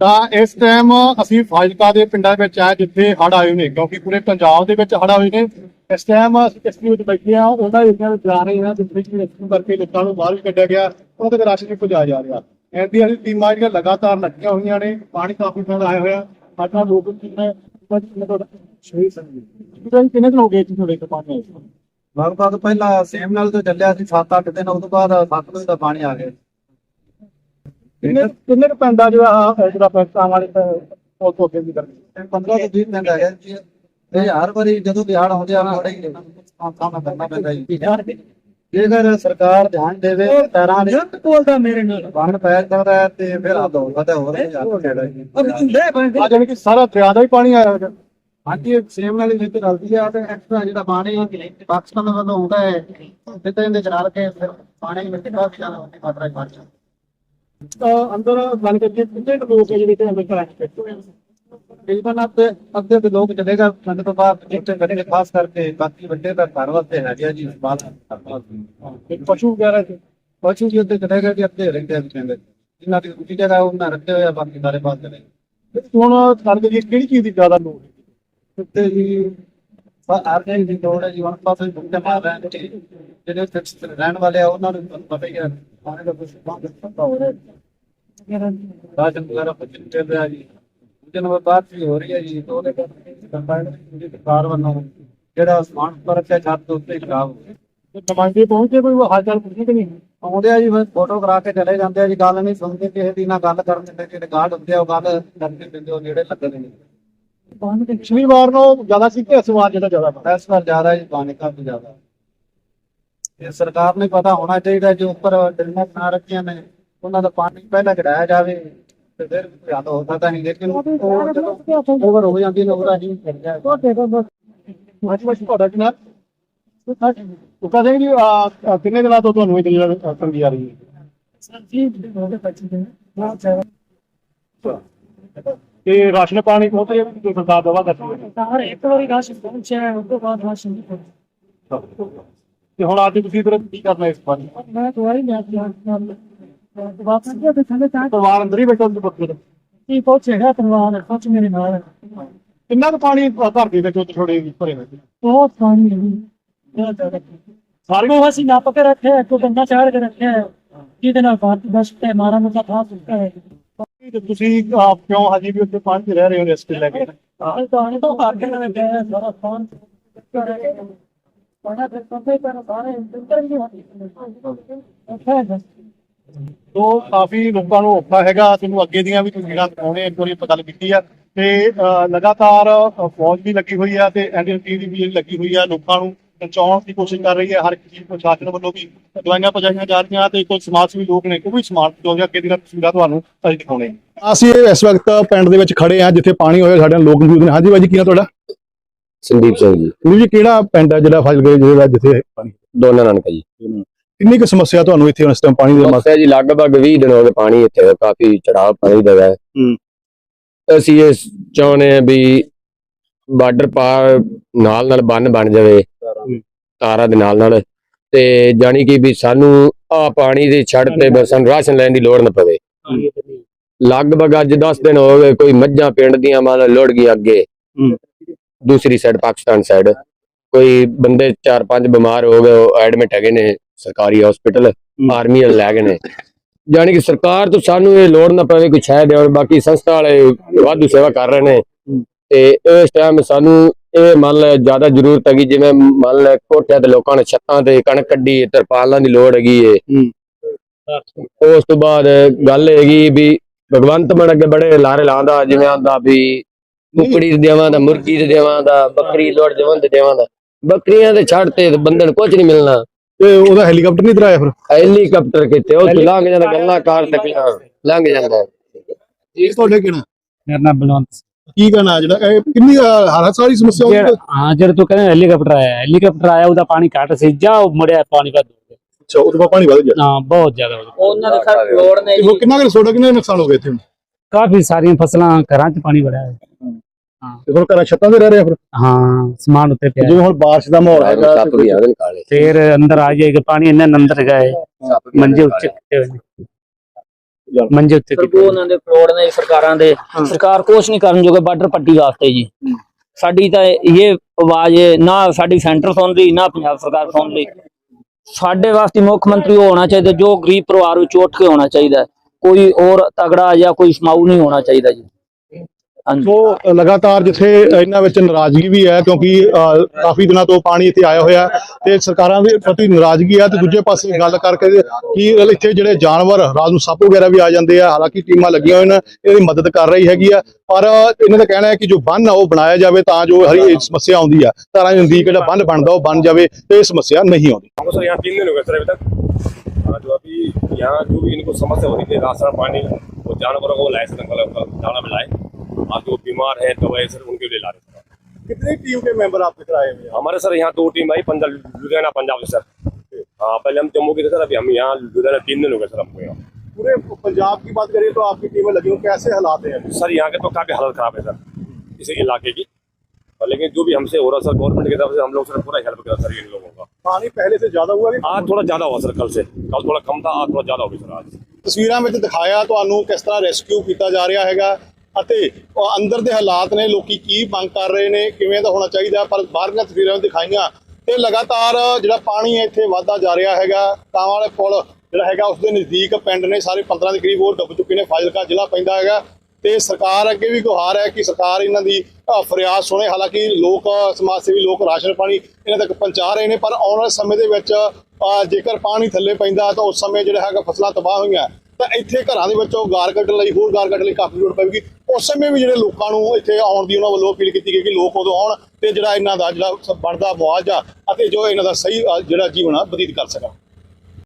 ਤਾਂ ਇਸ ਟਾਈਮ ਅਸੀਂ ਫਾਜ਼ਿਲਕਾ ਦੇ ਪਿੰਡਾਂ ਵਿੱਚ ਆ, ਜਿੱਥੇ ਹੜ ਆਏ ਨੇ, ਕਿਉਂਕਿ ਪੂਰੇ ਪੰਜਾਬ ਦੇ ਵਿੱਚ ਹੜ੍ਹ ਆਏ ਨੇ। ਇਸ ਟਾਈਮ ਅਸੀਂ ਇਸ ਵਿੱਚ ਬੈਠੇ ਆ, ਉਹਨਾਂ ਏਰੀਆ ਵਿੱਚ ਜਾ ਰਹੇ ਹਾਂ ਜਿੱਥੇ ਕਿ ਰੈਸਕਿਊ ਕਰਕੇ ਲੋਕਾਂ ਨੂੰ ਬਾਹਰ ਵੀ ਕੱਢਿਆ ਗਿਆ ਉਹਨਾਂ ਤੱਕ ਰਾਸ਼ਨ ਨਹੀਂ ਪਹੁੰਚਾਇਆ ਜਾ ਰਿਹਾ। ਐਂਦੀ ਟੀਮਾਂ ਜਿਹੜੀਆਂ ਲਗਾਤਾਰ ਲੱਗੀਆਂ ਹੋਈਆਂ ਨੇ, ਪਾਣੀ ਕਾਫੀ ਜ਼ਿਆਦਾ ਆਇਆ ਹੋਇਆ, ਸਾਡਾ ਲੋਕ ਕਿੰਨੇ ਕਿੰਨੇ ਤੁਹਾਡਾ ਸ਼ਹੀਦ ਸੰਗੀ ਕਿੰਨੇ ਦਿਨ ਹੋ ਗਏ ਇੱਥੇ ਤੁਹਾਡੇ ਪਾਣੀ ਆਇਆ ਲਗਭਗ ਪਹਿਲਾਂ ਸੇਮ ਨਾਲ ਤੋਂ ਚੱਲਿਆ ਸੀ 7-8 ਦਿਨ, ਉਸ ਤੋਂ ਬਾਅਦ 7 ਦਿਨ ਦਾ ਪਾਣੀ ਆ ਗਿਆ। ਕਿੰਨੇ ਕਿੰਨੇ ਕੁ ਪੈਂਦਾ ਜਿਹੜਾ ਆਹ ਜਿਹੜਾ ਪੈਸਾ ਵਾਲੇ ਕੋਲ ਤੋਂ ਅੱਗੇ ਦੀ ਕਰਦੇ ਇਹ 15 ਤੋਂ 20 ਦਿਨ ਹੈਗੇ ਜੀ। ਇਹ ਹਰ ਵਾਰੀ ਜਦੋਂ ਦਿਹਾੜ ਹੁੰਦੇ ਆ ਥੋੜਾ ਹੀ ਕੰਮ ਕਰਨਾ ਪੈਂਦਾ ਜੀ। ਜੇਕਰ ਸਰਕਾਰ ਧਿਆਨ ਦੇਵੇ ਪੈਰਾਂ ਦੇ ਬੋਲਦਾ ਮੇਰੇ ਨਾਲ ਬਾਹਰ ਪੈ ਸਕਦਾ ਹੈ ਤੇ ਫਿਰ ਆ ਦੋ ਵਧੇ ਹੋਰ ਵੀ ਆ ਜਾਣੀ ਕਿ ਸਾਰਾ ਦਰਿਆ ਦਾ ਹੀ ਪਾਣੀ ਆਇਆ ਹੋਇਆ। ਹਾਂਜੀ ਸੇਮ ਨਾਲ ਹੀ ਵਿੱਚ ਰਲਦੀ ਆ ਤੇ ਐਕਸਟਰਾ ਜਿਹੜਾ ਪਾਣੀ ਪਾਕਿਸਤਾਨ ਵੱਲੋਂ ਆਉਂਦਾ ਹੈ ਤੇ ਤੇ ਇਹਦੇ ਚ ਰਲ ਕੇ ਫਿਰ ਪਾਣੀ ਕਾਫੀ ਜ਼ਿਆਦਾ ਵੱਡੀ ਮਾਤਰਾ ਚ ਜਾਂਦਾ। ਤਾਂ ਅੰਦਰ ਬਣ ਕੇ ਕਿੰਨੇ ਲੋਕ ਜਿਹੜੇ ਤੇ ਅੰਦਰ ਕਰਾਂਗੇ ਤਕਰੀਬਨ ਅੱਧੇ ਅੱਧੇ ਦੇ ਲੋਕ ਚਲੇਗਾ ਪਿੰਡ ਤੋਂ ਬਾਅਦ ਜਿੱਥੇ ਕਦੇ ਖਾਸ ਕਰਕੇ ਬਾਕੀ ਵੱਡੇ ਦਾ ਘਰ ਵਾਸਤੇ ਹੈਗੇ ਆ ਜੀ ਬਾਤ ਪਸ਼ੂ ਵਗੈਰਾ ਪਸ਼ੂ ਜੀ ਉੱਤੇ ਚਲੇਗਾ ਜੀ, ਅੱਧੇ ਰਹਿੰਦੇ ਆ ਜੀ ਜਿਨ੍ਹਾਂ ਦੀ ਉੱਚੀ ਜਗ੍ਹਾ ਉਹਨਾਂ ਰੱਖੇ ਹੋਏ ਬਾਕੀ ਸਾਰੇ ਬਾਤ ਚਲੇ ਹੁਣ ਸਾਡੇ ਲਈ ਕਿਹੜੀ ਚੀਜ਼ ਦੀ ਜ਼ਿਆਦਾ ਲੋੜ ਹੈ? ਉੱਤੇ ਜੀ ਆਰਗਨ ਦੀ ਲੋੜ ਹੈ ਜੀ, ਹੁਣ ਪਾਸੇ ਬੁੱਢੇ ਮਾਰ ਰਹੇ ਨੇ ਜਿਹੜੇ ਉੱਥੇ ਰਹਿਣ ਵਾਲੇ ਆ, ਉਹਨਾਂ ਨੂੰ ਪਤਾ ਹੀ ਹੈ। ਪਾਣੀ ਦਾ ਕੁਝ ਬੰਦ ਪਤਾ ਹੋ ਰਿਹਾ ਰਾਜਨ ਵਗੈਰਾ ਪਚਨ ਚੱਲ ਰਿਹਾ ਜੀ ਦੂਜੇ ਨੰਬਰ ਬਾਤ ਵੀ ਹੋ ਰਹੀ ਹੈ ਜੀ ਤੋਂ ਉਹਦੇ ਕਰਕੇ ਕੰਬਾਈਨ ਦੀ ਸਰਕਾਰ ਵੱਲੋਂ ਜਿਹੜਾ ਸਮਾਨ ਪਰ ਰੱਖਿਆ ਛੱਤ ਦੇ ਉੱਤੇ ਹੀ ਖਰਾਬ ਹੋ ਗਿਆ ਤੇ ਨੁਮਾਇੰਦੇ ਪਹੁੰਚੇ ਕੋਈ ਹਾਲ ਚਾਲ ਪੁੱਛੇ ਕਿ ਨਹੀਂ ਆਉਂਦੇ ਆ ਜੀ ਬਸ ਫੋਟੋ ਕਰਾ ਕੇ ਚਲੇ ਜਾਂਦੇ ਆ ਜੀ ਗੱਲ ਨਹੀਂ ਸੁਣਦੇ ਕਿਸੇ ਦੀ ਨਾ ਗੱਲ ਕਰਨ ਦਿੰਦੇ ਜਿਹੜੇ ਗਾਰਡ ਹੁੰਦੇ ਆ ਉਹ ਗੱਲ ਕਰਕੇ ਦਿੰਦੇ ਉਹ ਨੇੜੇ ਲੱਗਦੇ ਨੇ ਪਿਛਲੀ ਵਾਰ ਨਾਲੋਂ ਜ਼ਿਆਦਾ ਸੀ ਕਿ ਇਸ ਵਾਰ ਜਿਹੜਾ ਜ਼ਿਆਦਾ ਬਣਾ ਇਸ ਵਾਰ ਜ਼ਿਆਦਾ ਜੀ, ਪਾਣੀ ਕਾਫੀ ਜ਼ਿਆਦਾ। ਇਹ ਸਰਕਾਰ ਨੂੰ ਪਤਾ ਹੋਣਾ ਚਾਹੀਦਾ ਜੋ ਉੱਪਰ ਡਿਲਮਾਂ ਬਣਾ ਰੱਖੀਆਂ ਨੇ ਉਹਨਾਂ ਦਾ ਪਾਣੀ ਪਹਿਲਾਂ ਚੜਾਇਆ ਜਾਵੇ ਤੇ ਫਿਰ ਹੱਲ ਹੋ ਸਕਦਾ ਨਹੀਂ। ਲੇਕਿਨ ਉਹ ਜਦੋਂ ਓਵਰ ਹੋ ਜਾਂਦੀ ਨੇ ਉਹਦਾ ਨਹੀਂ ਤੁਹਾਡਾ ਉਹ ਕਹਿੰਦੇ ਜੀ ਆਹ, ਕਿੰਨੇ ਦਿਨਾਂ ਤੋਂ ਤੁਹਾਨੂੰ ਇਹ ਜਿਹੜਾ ਤੰਗੀ ਆ ਰਹੀ ਹੈ? ਜੀ ਉਹਦੇ ਬੱਚੇ ਦੇ ਬਹੁਤ ਜ਼ਿਆਦਾ ਤੇ ਰਾਸ਼ਨ ਪਾਣੀ ਪਹੁੰਚ ਰਿਹਾ ਕਿ ਸਰਕਾਰ ਹੈ ਇੱਕ ਵਾਰੀ ਰਾਸ਼ਨ ਪਹੁੰਚਿਆ ਉਸ ਤੋਂ ਬਾਅਦ ਰਾਸ਼ਨ ਨਹੀਂ ਪਹੁੰਚਿਆ। ਤੇ ਹੁਣ ਅੱਜ ਤੁਸੀਂ ਫਿਰ ਕੀ ਕਰਨਾ ਇਸ ਬਾਰੇ? ਮੈਂ ਦਵਾਈ ਲੈ ਕੇ ਨਾਲ ਵਾਪਸ ਗਿਆ ਤੇ ਥੱਲੇ ਤਾਂ ਪਰਿਵਾਰ ਅੰਦਰ ਹੀ ਬੈਠਾ ਸੀ ਤੇ ਕੀ ਪਹੁੰਚੇਗਾ ਪਰਿਵਾਰ ਸੱਚ ਮੇਰੇ ਨਾਲ ਕਿੰਨਾ ਕੁ ਪਾਣੀ ਅ, ਘਰ ਦੇ ਵਿੱਚ ਥੋੜੇ ਭਰੇ ਹੋਏ ਸੀ ਬਹੁਤ ਪਾਣੀ ਹੈ ਜੀ ਬਹੁਤ ਜ਼ਿਆਦਾ ਸਾਰੇ ਉਹ ਅਸੀਂ ਨੱਪ ਕੇ ਰੱਖਿਆ ਕੋ ਬੰਦਾ ਚਾੜ ਕੇ ਰੱਖਿਆ। ਜਿਹਦੇ ਨਾਲ ਭਾਰਤ ਬਸ ਤੇ ਮਾਰਾ ਮੁਕਾ ਥਾ ਸੁੱਕਾ ਹੈ ਤੇ ਤੁਸੀਂ ਅ, ਕਿਉਂ ਹਜੇ ਵੀ ਉੱਥੇ ਪਾਣੀ ਰਹਿ ਰਹੇ ਹੋ ਰਿਸਕ ਲੈ ਕੇ? ਆਹ ਤਾਂ ਤੋਂ ਕਰਕੇ ਗਿਆ ਸਾਰਾ ਫੋਨ ਪੜਾ ਤੇ ਕੰਪੇ ਪਰ ਸਾਰੇ ਇੰਟਰ ਨਹੀਂ ਅੱਛਾ ਹੈ ਤੋਂ ਕਾਫੀ ਲੋਕਾਂ ਨੂੰ ਔਖਾ ਹੈਗਾ, ਤੁਹਾਨੂੰ ਅੱਗੇ ਦੀਆਂ ਵੀ ਤਸਵੀਰਾਂ ਦਿਖਾਉਣੇ ਇੱਕ ਵਾਰੀ ਆਪਾਂ ਗੱਲ ਕੀਤੀ ਆ। ਤੇ ਲਗਾਤਾਰ ਫੌਜ ਵੀ ਲੱਗੀ ਹੋਈ ਆ ਤੇ ਐਨਡੀਆਰਟੀ ਦੀ ਵੀ ਲੱਗੀ ਹੋਈ ਆ, ਲੋਕਾਂ ਨੂੰ ਪਹੁੰਚਾਉਣ ਦੀ ਕੋਸ਼ਿਸ਼ ਕਰ ਰਹੀ ਹੈ ਹਰ ਇੱਕ ਪ੍ਰਸ਼ਾਸਨ ਵੱਲੋਂ ਵੀ ਦਵਾਈਆਂ ਪਹੁੰਚਾਈਆਂ ਜਾ ਰਹੀਆਂ ਤੇ ਕੁਝ ਸਮਾਜ ਸੇਵੀ ਲੋਕ ਨੇ, ਉਹ ਵੀ ਸਮਾਨ ਪਹੁੰਚਾਉਂਦੇ ਅੱਗੇ ਦੀਆਂ ਤਸਵੀਰਾਂ ਤੁਹਾਨੂੰ ਅਸੀਂ ਦਿਖਾਉਣੇ ਅਸੀਂ ਇਸ ਵਕਤ ਪਿੰਡ ਦੇ ਵਿੱਚ ਖੜੇ ਆ ਜਿੱਥੇ ਪਾਣੀ ਹੋਇਆ, ਸਾਡੇ ਲੋਕ ਮੌਜੂਦ ਨੇ। ਹਾਂਜੀ ਬਾਜੀ ਕੀ ਆ ਤੁਹਾਡਾ? ਸੰਦੀਪ ਸਿੰਘ ਜੀ। ਵੀਰ ਜੀ ਕਿਹੜਾ ਪਿੰਡ ਹੈ ਜਿਹੜਾ ਫਸਲ ਗਏ ਜਿਹੜਾ ਜਿੱਥੇ ਪਾਣੀ ਦੋਨਾਂ ਨਾਨਕਾ ਜੀ। ਕਿੰਨੀ ਕੁ ਸਮੱਸਿਆ ਤੁਹਾਨੂੰ ਇੱਥੇ ਇਸ ਟਾਈਮ ਪਾਣੀ ਦੇ ਮਸ ਮਸਿਆ ਜੀ ਲਗਭਗ 20 ਦਿਨ ਹੋ ਗਏ ਪਾਣੀ ਇੱਥੇ ਕਾਫੀ ਚੜਾਅ ਪਾਣੀ ਦਾ ਹੈ। ਅਸੀਂ ਇਹ ਚਾਹੁੰਦੇ ਆ ਵੀ ਬਾਰਡਰ ਪਾਰ ਨਾਲ ਨਾਲ ਬੰਨ ਬਣ ਜਾਵੇ ਤਾਰਾਂ ਦੇ ਨਾਲ ਨਾਲ। ਤੇ ਜਾਣੀ ਕਿ ਵੀ ਸਾਨੂੰ ਆ ਪਾਣੀ ਦੇ ਛੜ ਤੇ ਬਸ ਸਾਨੂੰ ਰਾਸ਼ਨ ਲੈਣ ਦੀ ਲੋੜ ਨਾ ਪਵੇ। ਲਗਭਗ ਅੱਜ 10 ਦਿਨ ਹੋ ਗਏ ਕੋਈ ਮੱਝਾਂ ਪਿੰਡ ਦੀਆਂ ਮਾਲ ਲੋੜ ਗਈ ਅੱਗੇ। ਦੂਸਰੀ ਸਾਈਡ ਪਾਕਿਸਤਾਨ ਸਾਈਡ ਕੋਈ ਬੰਦੇ ਚਾਰ ਪੰਜ ਬਿਮਾਰ ਹੋ ਗਏ ਐਡਮਿਟ ਹੈਗੇ ਨੇ ਸਰਕਾਰੀ ਹਸਪੀਟਲ ਆਰਮੀ ਵਾਲੇ ਲੈ ਗਏ ਨੇ। ਜਾਣੀ ਕਿ ਸਰਕਾਰ ਤੋਂ ਸਾਨੂੰ ਇਹ ਲੋੜ ਨਾ ਪਵੇ ਕੋਈ ਸ਼ਾਇਦ ਔਰ ਬਾਕੀ ਸੰਸਥਾ ਵਾਲੇ ਵਾਧੂ ਸੇਵਾ ਕਰ ਰਹੇ ਨੇ। ਤੇ ਇਸ ਟਾਈਮ ਸਾਨੂੰ ਇਹ ਮੰਨ ਲੈ ਜ਼ਿਆਦਾ ਜ਼ਰੂਰਤ ਹੈਗੀ ਜਿਵੇਂ ਮੰਨ ਲੈ ਕੋਠਿਆਂ ਤੇ ਲੋਕਾਂ ਨੇ ਛੱਤਾਂ ਤੇ ਕਣਕ ਕੱਢੀ ਤਰਪਾਲਾਂ ਦੀ ਲੋੜ ਹੈਗੀ ਏ। ਉਸ ਤੋਂ ਬਾਅਦ ਗੱਲ ਹੈਗੀ ਵੀ ਭਗਵੰਤ ਮਾਨ ਅੱਗੇ ਬੜੇ ਲਾਰੇ ਲਾਉਂਦਾ ਜਿਵੇਂ ਆਂਦਾ ਵੀ ਕੁਕੜੀ ਦੇਵਾਂ ਦਾ ਮੁਰਗੀ ਦੇ ਦੇਵਾਂ ਦਾ ਬੱਕਰੀ ਲੋੜ ਦੇਵਾਂ ਦੇ ਦੇਵਾਂ ਦਾ। ਬੱਕਰੀਆਂ ਦੇ ਛੱਡ ਤੇ ਬੰਦੇ ਨੂੰ ਕੁਝ ਨਹੀਂ ਮਿਲਣਾ। ਤੇ ਉਹਦਾ ਹੈਲੀਕਾਪਟਰ ਨਹੀਂ ਇਧਰ ਆਇਆ ਫਿਰ? ਹੈਲੀਕਾਪਟਰ ਕਿੱਥੇ ਉਹ ਲੰਘ ਜਾਂਦਾ ਗੱਲਾਂ ਕਾਰ ਤੱਕ ਲੰਘ ਜਾਂਦਾ। ਇਹ ਤੁਹਾਡੇ ਕਿਹੜਾ? ਮੇਰਾ ਨਾਮ ਬਲਵੰਤ ਕੀ ਕਹਿਣਾ ਜਿਹੜਾ ਇਹ ਕਿੰਨੀ ਹਰ ਸਾਰੀ ਸਮੱਸਿਆ ਹੋਈ ਹੈ? ਹਾਂ ਜਦ ਤੂੰ ਕਹਿੰਦਾ ਹੈਲੀਕਾਪਟਰ ਆਇਆ ਹੈਲੀਕਾਪਟਰ ਆਇਆ ਉਹਦਾ ਪਾਣੀ ਘੱਟ ਸੀ ਜਾ ਉਹ ਮੁੜਿਆ ਪਾਣੀ ਵੱਧ ਅੱਛਾ ਉਹਦੇ ਬਾਅਦ ਪਾਣੀ ਵਧ ਗਿਆ? ਹਾਂ ਬਹੁਤ ਜ਼ਿਆਦਾ ਉਹਨਾਂ ਦੇ ਸਰ ਲੋੜ ਨੇ ਤੇ ਉਹ ਕਿੰਨਾ ਕੁ ਤੁਹਾਡਾ ਕਿੰਨਾ ਨੁਕਸਾਨ ਹੋ ਗਿਆ ਇੱਥੇ ਹੁਣ? ਕਾਫੀ ਸਾਰੀਆਂ ਫਸਲਾਂ ਘਰਾਂ 'ਚ ਪਾਣੀ ਵੜਿਆ ਹੈ ਤੇ ਹੁਣ ਘਰਾਂ ਛੱਤਾਂ ਤੇ ਰਹਿ ਰਿਹਾ ਫਿਰ? ਹਾਂ ਸਮਾਨ ਉੱਤੇ ਪਿਆ। ਜਿਵੇਂ ਹੁਣ ਬਾਰਿਸ਼ ਦਾ ਮਾਹੌਲ ਹੈਗਾ ਸੱਪ ਵੀ ਆਉਂਦੇ ਨੇ ਕਾਲੇ। ਫੇਰ ਅੰਦਰ ਆ ਜਾਏਗਾ ਪਾਣੀ ਇੰਨਾ ਅੰਦਰ ਗਏ ਸੱਪ ਵੀ ਮੰਜੇ ਨੇ ਕੀਤੇ ਹੋਏ ਨੇ। ਮੰਜੇ ਉੱਤੇ ਫਿਰ ਉਹ ਉਹਨਾਂ ਦੇ ਫਲੋੜ ਨੇ ਸਰਕਾਰਾਂ ਦੇ। ਸਰਕਾਰ ਕੁਛ ਨਹੀਂ ਕਰਨ ਜੋਗੇ ਬਾਰਡਰ ਪੱਟੀ ਵਾਸਤੇ ਜੀ। ਸਾਡੀ ਤਾਂ ਇਹ ਆਵਾਜ਼ ਹੈ, ਨਾ ਸਾਡੀ ਸੈਂਟਰ ਸੁਣ ਰਹੀ ਨਾ ਪੰਜਾਬ ਸਰਕਾਰ ਸੁਣ ਰਹੀ ਸਾਡੇ ਵਾਸਤੇ ਮੁੱਖ ਮੰਤਰੀ ਉਹ ਹੋਣਾ ਚਾਹੀਦਾ ਜੋ ਗਰੀਬ ਪਰਿਵਾਰ ਵਿੱਚ ਉੱਠ ਕੇ ਹੋਣਾ ਚਾਹੀਦਾ। ਹੈ। ਕੋਈ ਹੋਰ ਤਗੜਾ ਜਾਂ ਕੋਈ ਸਮਾਊ ਨਹੀਂ ਹੋਣਾ ਚਾਹੀਦਾ ਜੀ। ਸੋ ਲਗਾਤਾਰ ਜਿੱਥੇ ਇਹਨਾਂ ਵਿੱਚ ਨਾਰਾਜ਼ਗੀ ਵੀ ਹੈ ਕਿਉਂਕਿ ਅ, ਕਾਫੀ ਦਿਨਾਂ ਤੋਂ ਪਾਣੀ ਇੱਥੇ ਆਇਆ ਹੋਇਆ ਤੇ ਸਰਕਾਰਾਂ ਦੇ ਪ੍ਰਤੀ ਨਾਰਾਜ਼ਗੀ ਹੈ ਤੇ ਦੂਜੇ ਪਾਸੇ ਗੱਲ ਕਰਕੇ ਕਿ ਇੱਥੇ ਜਿਹੜੇ ਜਾਨਵਰ ਰਾਤ ਨੂੰ ਸੱਪ ਵਗੈਰਾ ਵੀ ਆ ਜਾਂਦੇ ਆ ਹਾਲਾਂਕਿ ਟੀਮਾਂ ਲੱਗੀਆਂ ਹੋਈਆਂ ਨੇ ਇਹਦੀ ਮਦਦ ਕਰ ਰਹੀ ਹੈਗੀ ਆ ਪਰ ਇਹਨਾਂ ਦਾ ਕਹਿਣਾ ਹੈ ਕਿ ਜੋ ਬੰਨ ਆ ਉਹ ਬਣਾਇਆ ਜਾਵੇ ਤਾਂ ਜੋ ਹਰੀ ਇਹ ਸਮੱਸਿਆ ਆਉਂਦੀ ਆ ਤਾਰਾਂ ਦੀ ਨਜ਼ਦੀਕ ਜਿਹੜਾ ਬੰਨ ਬਣਦਾ ਉਹ ਬਣ ਜਾਵੇ ਤੇ ਇਹ ਸਮੱਸਿਆ ਨਹੀਂ ਆਉਂਦੀ हमको सर यहाँ तीन दिन हो गए सर अभी तक हाँ, जो अभी यहाँ जो भी इनको समस्या हो रही थी राशन पानी वो जानवरों को लाए सर मतलब दाना में लाए और जो बीमार है दवाई सर उनके लिए ला रहे सर कितनी टीम के मेंबर आप दिख रहे हैं हमारे सर यहाँ दो टीम आई पंजाब लुधियाना पंजाब से सर हाँ पहले हम जम्मू के थे सर अभी हम यहाँ लुधियाना तीन दिन हो गए सर हमको यहाँ पूरे पंजाब की बात करें तो आपकी टीमें लगी हुई कैसे हालात हैं सर यहाँ के तो काफ़ी हालत ख़राब है सर इस इलाके की और लेकिन जो भी हमसे हो रहा सर गवर्नमेंट की तरफ से हम लोग सर पूरा हेल्प करा सर इन लोगों का पानी पहले से ज्यादा हुआ कि आज थोड़ा ज़्यादा हुआ सर कल से कल थोड़ा कम था आज थोड़ा ज़्यादा हो गया सर आज ਤਸਵੀਰਾਂ ਵਿੱਚ ਦਿਖਾਇਆ ਤੁਹਾਨੂੰ ਕਿਸ ਤਰ੍ਹਾਂ ਰੈਸਕਿਊ ਕੀਤਾ ਜਾ ਰਿਹਾ ਹੈਗਾ ਅਤੇ ਅੰਦਰ ਦੇ ਹਾਲਾਤ ਨੇ, ਲੋਕੀ ਕੀ ਮੰਗ ਕਰ ਰਹੇ ਨੇ, ਕਿਵੇਂ ਦਾ ਹੋਣਾ ਚਾਹੀਦਾ, ਪਰ ਬਾਹਰਲੀਆਂ ਤਸਵੀਰਾਂ ਦਿਖਾਈਆਂ ਤੇ ਲਗਾਤਾਰ ਜਿਹੜਾ ਪਾਣੀ ਹੈ, ਇੱਥੇ ਵਧਦਾ ਜਾ ਰਿਹਾ ਹੈਗਾ। ਤਾਂ ਵਾਲੇ ਪੁਲ ਜਿਹੜਾ ਹੈਗਾ, ਉਸ ਦੇ ਨਜ਼ਦੀਕ ਪਿੰਡ ਨੇ, ਸਾਰੇ 15 ਦੇ ਕਰੀਬ ਉਹ ਡੁੱਬ ਚੁੱਕੇ ਨੇ, ਫਾਜ਼ਿਲਕਾ ਜ਼ਿਲ੍ਹਾ ਪੈਂਦਾ ਹੈਗਾ। ਤੇ ਸਰਕਾਰ ਅੱਗੇ ਵੀ ਗੁਹਾਰ ਹੈ ਕਿ ਸਰਕਾਰ ਇਹਨਾਂ ਦੀ ਫਰਿਆਦ ਸੁਣੇ। ਹਾਲਾਂਕਿ ਲੋਕ, ਸਮਾਜ ਸੇਵੀ ਲੋਕ ਰਾਸ਼ਨ ਪਾਣੀ ਇਹਨਾਂ ਤੱਕ ਪਹੁੰਚਾ ਰਹੇ ਨੇ, ਪਰ ਆਉਣ ਵਾਲੇ ਸਮੇਂ ਦੇ ਵਿੱਚ ਜੇਕਰ ਪਾਣੀ ਥੱਲੇ ਪੈਂਦਾ, ਤਾਂ ਉਸ ਸਮੇਂ ਜਿਹੜਾ ਹੈਗਾ ਫਸਲਾਂ ਤਬਾਹ ਹੋਈਆਂ। ਤਾਂ ਇੱਥੇ ਘਰਾਂ ਦੇ ਵਿੱਚੋਂ ਗਾਰ ਕੱਢਣ ਲਈ ਹੋਰ ਗਾਰ ਕੱਢਣ ਲਈ ਕਾਫੀ ਲੋੜ ਪਵੇਗੀ। ਉਸ ਸਮੇਂ ਵੀ ਜਿਹੜੇ ਲੋਕਾਂ ਨੂੰ ਇੱਥੇ ਆਉਣ ਦੀ ਉਹਨਾਂ ਵੱਲੋਂ ਅਪੀਲ ਕੀਤੀ ਗਈ ਕਿ ਲੋਕ ਉਦੋਂ ਆਉਣ ਤੇ ਜਿਹੜਾ ਇਹਨਾਂ ਦਾ ਜਿਹੜਾ ਬਣਦਾ ਮੁਆਵਜ਼ਾ ਅਤੇ ਜੋ ਇਹਨਾਂ ਦਾ ਸਹੀ ਜਿਹੜਾ ਜੀਵਨ ਆ, ਬਤੀਤ ਕਰ ਸਕਣ।